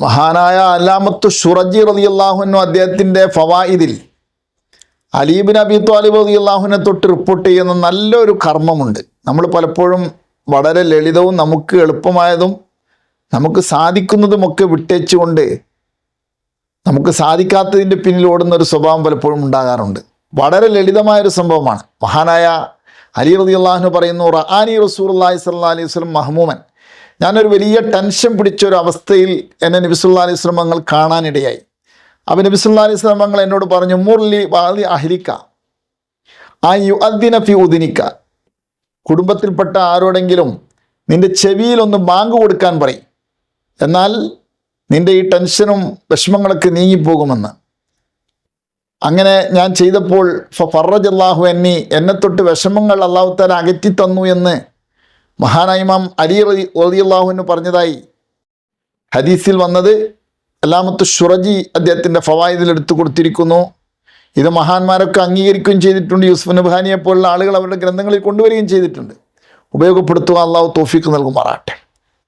മഹാനായ അലാമത്തു ഷുറജി റതി അള്ളാഹുനു അദ്ദേഹത്തിന്റെ ഫവായിദിൽ അലീബിൻ അബി ത്വാലിബ് റതി അള്ളാഹുവിനെ തൊട്ട് റിപ്പോർട്ട് ചെയ്യുന്ന നല്ലൊരു കർമ്മമുണ്ട്. നമ്മൾ പലപ്പോഴും വളരെ ലളിതവും നമുക്ക് എളുപ്പമായതും നമുക്ക് സാധിക്കുന്നതുമൊക്കെ വിട്ടേച്ചുകൊണ്ട് നമുക്ക് സാധിക്കാത്തതിന്റെ പിന്നിൽ ഓടുന്ന ഒരു സ്വഭാവം പലപ്പോഴും ഉണ്ടാകാറുണ്ട്. വളരെ ലളിതമായൊരു സംഭവമാണ്. മഹാനായ അലി റതി അള്ളാഹുനു പറയുന്നു റഹാനി റസൂർ അള്ളാഹി സ്വല്ലാ അലൈഹി വസ്ലം മഹ്മൂമൻ ഞാനൊരു വലിയ ടെൻഷൻ പിടിച്ച ഒരു അവസ്ഥയിൽ എന്നെ നബിസുല്ലാ അലൈഹി ശ്രമങ്ങൾ കാണാനിടയായി. അപ്പം നബിസുല്ലാ അലൈഹി ശ്രമങ്ങൾ എന്നോട് പറഞ്ഞു മുർലി വാലി അഹ്ലിക്ക ആ യു അദ്ദിന ഫി ഉദിനിക്ക കുടുംബത്തിൽപ്പെട്ട ആരോടെങ്കിലും നിന്റെ ചെവിയിലൊന്ന് ബാങ്ക് കൊടുക്കാൻ പറയും. എന്നാൽ നിന്റെ ഈ ടെൻഷനും വിഷമങ്ങളൊക്കെ നീങ്ങിപ്പോകുമെന്ന്. അങ്ങനെ ഞാൻ ചെയ്തപ്പോൾ ഫറജ് അള്ളാഹു എന്നി എന്നെ തൊട്ട് വിഷമങ്ങൾ അള്ളാഹു താല അകറ്റി തന്നു എന്ന് മഹാനായ ഇമാം അലി റതി അള്ളാഹുവിന് പറഞ്ഞതായി ഹദീസിൽ വന്നത് അല്ലാമത്ത് ഷുറജി അദ്ദേഹത്തിന്റെ ഫവായിദിൽ എടുത്തു കൊടുത്തിരിക്കുന്നു. ഇത് മഹാന്മാരൊക്കെ അംഗീകരിക്കുകയും ചെയ്തിട്ടുണ്ട്. യൂസുഫ് നബ്ഹാനിയെ പോലുള്ള ആളുകൾ അവരുടെ ഗ്രന്ഥങ്ങളിൽ കൊണ്ടുവരികയും ചെയ്തിട്ടുണ്ട്. ഉപയോഗപ്പെടുത്തുക അള്ളാഹു തോഫിക്ക് നൽകുമാറാട്ടെ